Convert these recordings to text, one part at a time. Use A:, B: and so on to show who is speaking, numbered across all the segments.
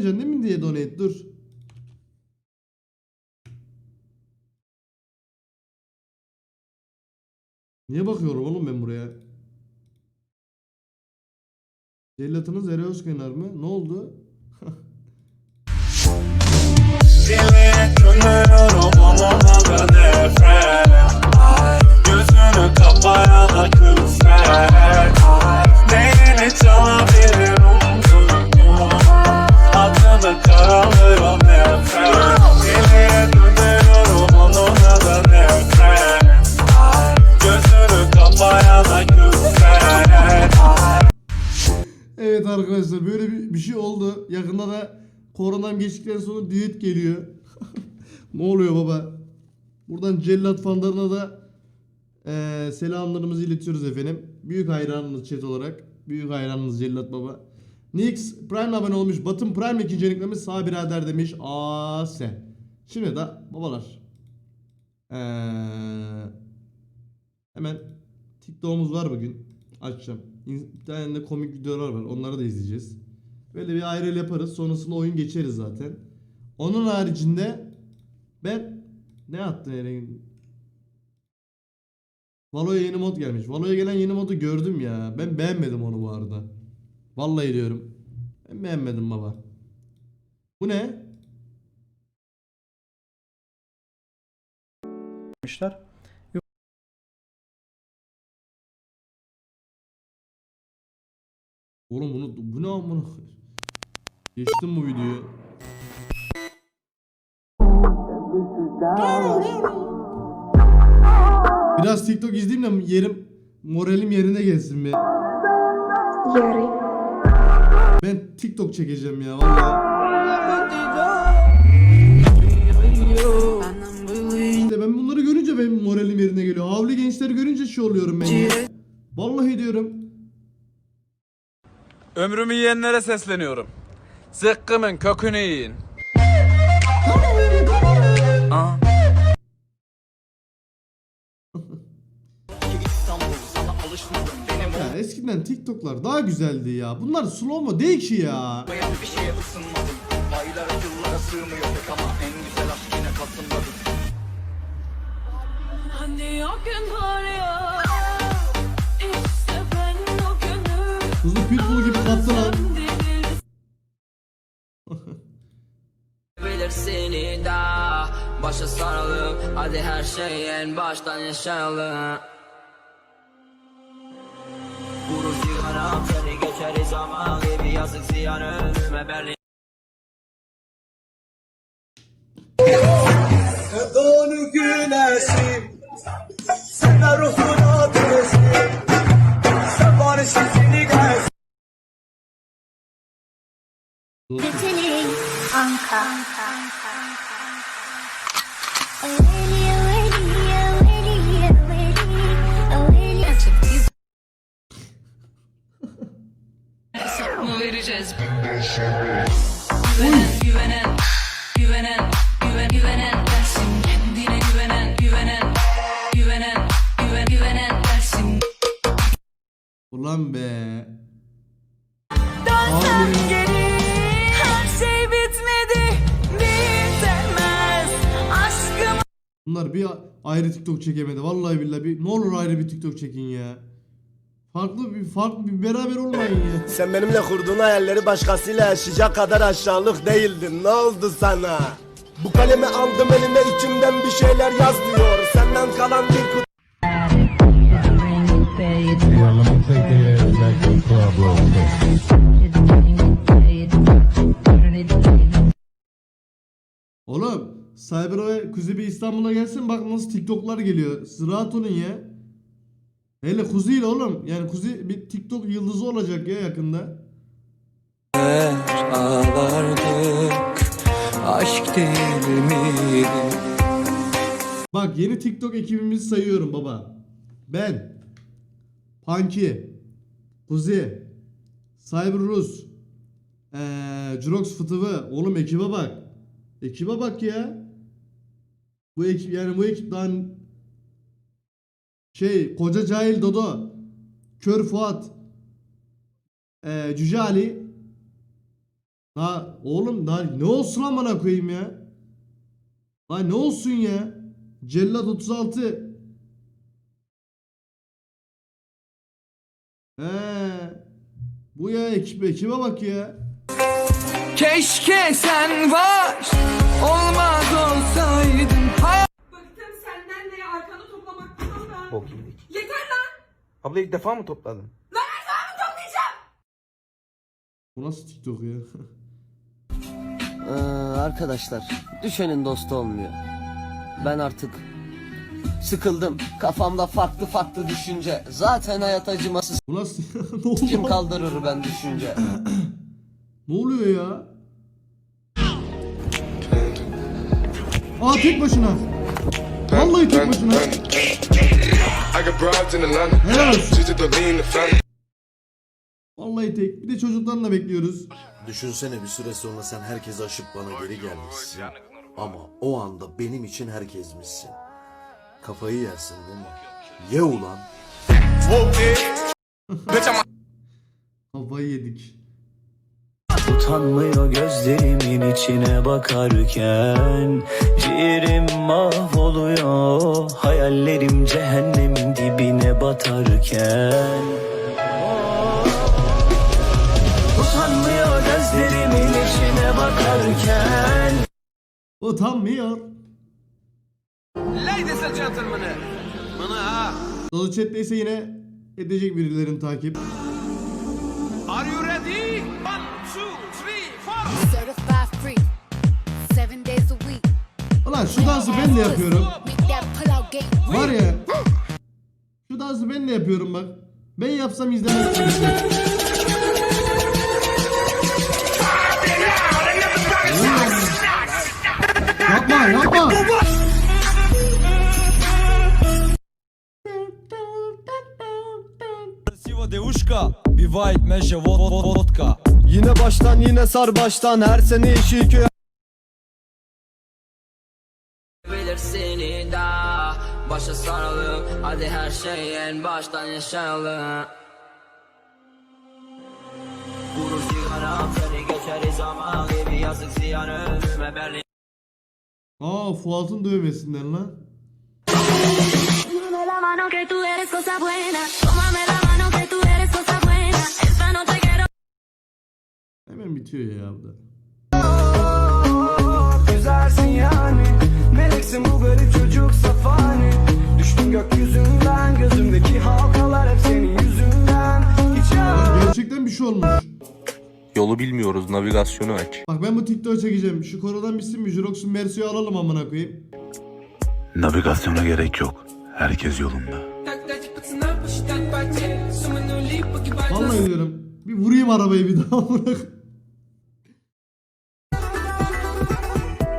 A: yapmayacaksın değil mi diye donate dur. Niye bakıyorum oğlum ben buraya? Cellatınız Ereos kenar mı? Ne oldu?
B: Gözünü kapaya da külfet Neyini çalabilirim
A: Yakında da koronam geçtikten sonra düet geliyor. ne oluyor baba? Buradan Cellat fanlarına da eee, selamlarımızı iletiyoruz efendim. Büyük hayranınız chat olarak. Büyük hayranınız Cellat baba. Nix Prime abone olmuş. Batın Prime ikinci eniklemiş. Sağ birader demiş. Aa sen. Şimdi de babalar. Eee hemen TikTok'umuz var bugün. Açacağım. Bir tane de komik videolar var. Onları da izleyeceğiz. Böyle bir ayrıl yaparız. Sonrasında oyun geçeriz zaten. Onun haricinde ben ne attı Eren? Valo'ya yeni mod gelmiş. Valo'ya gelen yeni modu gördüm ya. Ben beğenmedim onu bu arada. Vallahi diyorum. Ben beğenmedim baba. Bu ne?
C: yapmışlar.
A: Oğlum bunu bu ne amına koyayım? Geçtim bu videoyu. Biraz TikTok izleyeyim de yerim moralim yerine gelsin bir. Ben TikTok çekeceğim ya vallahi. İşte ben bunları görünce benim moralim yerine geliyor. Havli gençleri görünce şey oluyorum ben ya. Vallahi diyorum.
D: Ömrümü yiyenlere sesleniyorum. Zıkkımın kökünü yiyin. Aa.
A: Ya eskiden TikTok'lar daha güzeldi ya. Bunlar slow mo değil ki ya.
E: Hani o gün var ya İşte ben o günü
A: Hızlı pitbull gibi kaptı
F: seni daha Başa saralım hadi her şeyi en baştan yaşayalım. Vurur sigara seni geçeriz ama gibi yazık ziyan ölüme Berlin
B: Donu güneşim Sana ruhun ateşim
G: Geçelim Anka.
E: Mı vereceğiz? Güvenen, güvenen, güvenen, güven, güvenen dersin.
A: Ulan be. Bunlar bir ayrı TikTok çekemedi. Vallahi billahi bir ne olur ayrı bir TikTok çekin ya. Farklı bir farklı bir beraber olmayın ya.
H: Sen benimle kurduğun hayalleri başkasıyla yaşayacak kadar aşağılık değildin. Ne oldu sana? Bu kalemi aldım elime içimden bir şeyler yaz diyor. Senden kalan bir kutu
A: Oğlum Cyber ve Kuzi bir İstanbul'a gelsin bak nasıl TikTok'lar geliyor. Siz rahat olun ya. Hele Kuzi ile oğlum. Yani Kuzi bir TikTok yıldızı olacak ya yakında.
B: Ağlardık Aşk değil miydi?
A: Bak yeni TikTok ekibimizi sayıyorum baba. Ben, Punky, Kuzi, Cyber Rus, ee, Jurox Fıtıvı. Oğlum ekibe bak. Ekibe bak ya. Bu ekip yani bu ekip daha şey Koca Cahil Dodo, Kör Fuat, ee, Cüce Ali, Ha oğlum daha ne olsun amına koyayım ya? Ha ne olsun ya? Cellat 36. He. Bu ya ekip ekibe bak ya.
B: Keşke sen var olmaz olsaydın
C: Bıktım senden de arkanı
I: Bok yedik.
C: Yeter lan!
I: Abla ilk defa mı topladın?
A: Bu nasıl TikTok ya?
F: Ee, arkadaşlar düşenin dostu olmuyor. Ben artık sıkıldım. Kafamda farklı farklı düşünce. Zaten hayat acımasız.
A: Bu nasıl? ne?
F: Kim kaldırır ben düşünce?
A: Ne oluyor ya? Aa tek başına. Vallahi tek başına. Helal olsun. Vallahi tek. Bir de çocuklarla bekliyoruz.
H: Düşünsene bir süre sonra sen herkes aşıp bana geri gelmişsin. Ama o anda benim için herkesmişsin. Kafayı yersin değil mi? Ye ulan.
A: Kafayı yedik.
B: Utanmıyor gözlerimin içine bakarken Ciğerim mahvoluyor Hayallerim cehennemin dibine batarken Utanmıyor gözlerimin içine bakarken
A: Utanmıyor.
D: Ladies and gentlemen.
A: Dalı chat'teyse yine edecek birilerin takip.
D: Are you ready?
A: Ulan şu dansı ben de yapıyorum. Var ya. Şu dansı ben de yapıyorum bak. Ben yapsam izlemezsiniz. yapma yapma.
H: Yine baştan yine sar baştan her sene yeşil köy
F: Başa saralım Hadi her şeyi en baştan yaşayalım. Vurur sigara seni geçeriz zaman. Gibi yazık ziyan önüme Berlin.
A: Aa Fuat'ın dövmesinden lan. Hemen bitiyor ya bu da.
B: Güzelsin yani. Meleksin bu garip çocuk safani Düştüm gökyüzünden Gözümdeki halkalar hep senin yüzünden Hiç
A: Gerçekten bir şey olmuş.
I: Yolu bilmiyoruz navigasyonu aç.
A: Bak ben bu TikTok'u çekeceğim. Şu korodan bitsin mi? Jurox'un Mersu'yu alalım amına koyayım.
J: Navigasyona gerek yok. Herkes yolunda.
A: Vallahi diyorum. Bir vurayım arabayı bir daha amına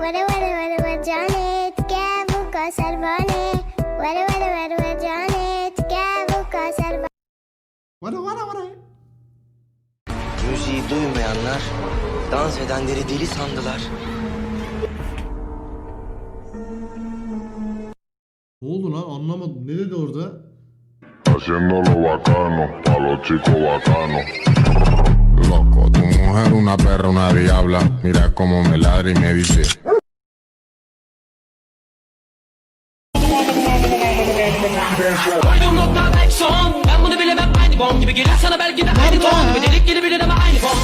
A: What
G: a, what a, what a, what a, Johnny, get, go, servon, Vara vara vara vara canet gel bu kasar.
A: Vara vara vara.
F: Müziği duymayanlar dans edenleri deli sandılar.
A: Ne oldu lan anlamadım. Ne dedi orada?
J: Haciéndolo bacano, pa los bacano. Loco, tu mujer una perra, una diabla. Mira cómo me ladra y me dice.
C: Koydum nokta belki son Ben bunu bilemem aynı bom gibi gelir sana belki de aynı ton Bir delik gibi bilir ama aynı bom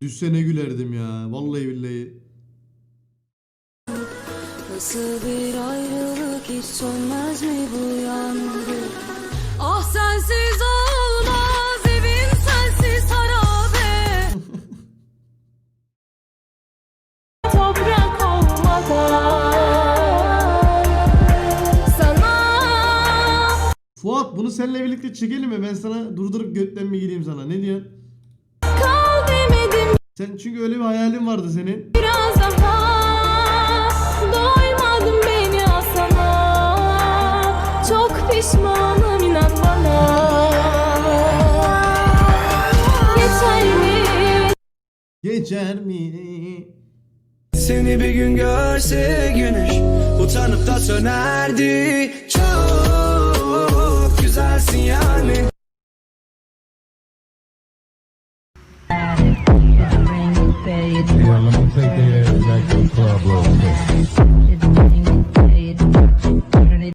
A: Düşse ne gülerdim ya. Vallahi billahi.
E: Nasıl bir ayrılık hiç sönmez mi bu yangın? Ah sensiz olmaz evim sensiz harabe Toprak olmadan Sana
A: Fuat bunu seninle birlikte çekelim mi? Ben sana durdurup götten mi gireyim sana? Ne diyorsun?
E: kal demedim
A: Sen çünkü öyle bir hayalin vardı senin.
E: biraz pişmanım inan bana Geçer mi?
A: Geçer mi?
B: Seni bir gün görse güneş Utanıp da sönerdi Çok güzelsin yani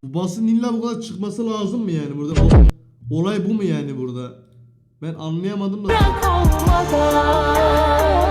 A: Bu basın illa bu kadar çıkması lazım mı yani burada? Olay bu mu yani burada? Ben anlayamadım da.
E: Sana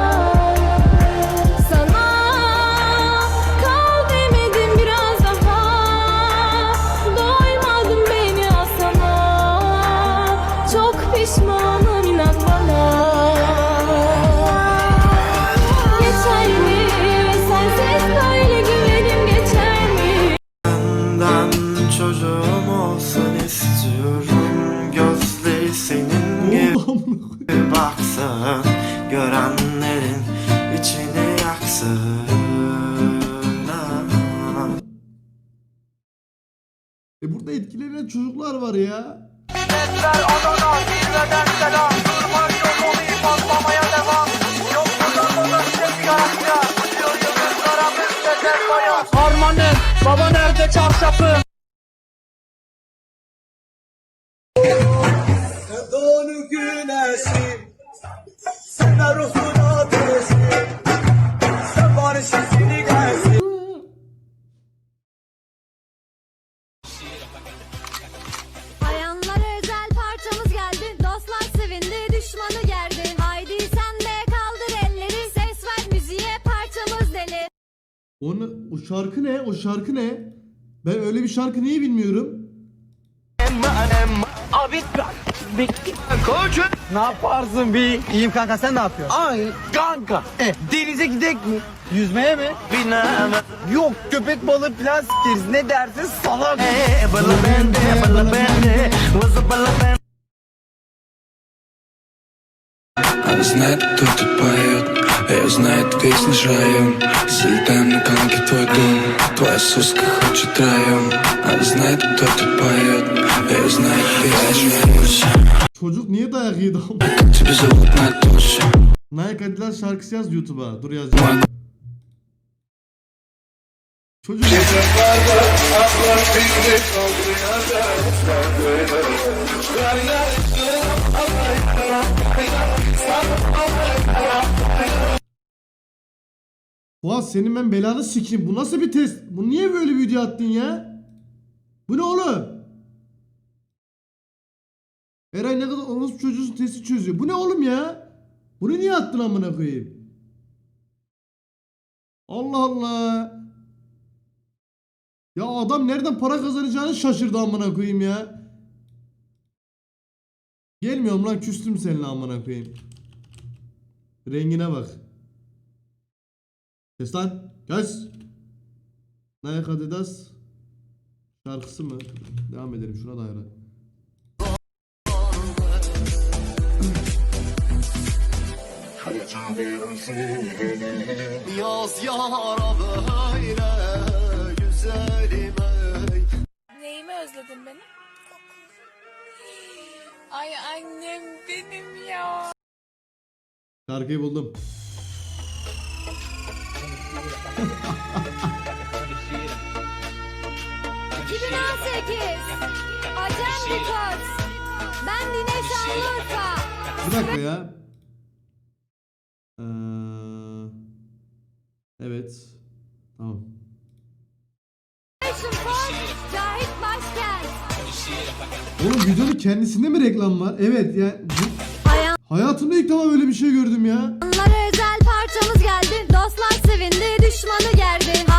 A: çocuklar var ya.
B: Harmanım baba nerede çarşafım Doğru güneşim Sen ruhun
A: Onu, o şarkı ne? O şarkı ne? Ben öyle bir şarkı niye bilmiyorum? Abi koçum.
B: Ne yaparsın bir? İyiyim kanka sen ne yapıyorsun? Ay kanka. E, denize gidek mi? Yüzmeye mi? Bilmem. Yok köpek balığı plan sikeriz. Ne dersin salak? E, e, balı bende, balı bende. Vızı balı bende.
K: I was not taught. Знает весь наш район Залетаем на в твой дом Твоя соска хочет район Она знает, кто тут поет Я знает весь наш район
A: Çocuk niye dayak yedi?
K: Как тебя зовут, Натоша?
A: Nike Adidas şarkısı yaz YouTube'a. Dur yazacağım. Çocuk Fuat senin ben belanı sikeyim. Bu nasıl bir test? Bu niye böyle bir video attın ya? Bu ne oğlum? Eray ne kadar orospu çocuğun testi çözüyor. Bu ne oğlum ya? Bunu niye attın amına koyayım? Allah Allah. Ya adam nereden para kazanacağını şaşırdı amına koyayım ya. Gelmiyorum lan küstüm seninle amına koyayım. Rengine bak. Kes lan. Kes. Nike Adidas şarkısı mı? Devam edelim şuna da hayran.
H: Yaz yara böyle güzelim ey
E: Neyimi özledin benim? Ay annem benim ya.
A: Şarkıyı buldum.
E: Acem Records. Ben Dine Şanlıurfa.
A: Bir dakika ya. Ee, evet. Tamam.
E: Cahit Başkent.
A: Oğlum videonun kendisinde mi reklam var? Evet ya. Bu... Hayatımda ilk defa böyle bir şey gördüm ya.
E: Ayanlara özel parçamız geldi Dostlar sevindi düşmanı gerdi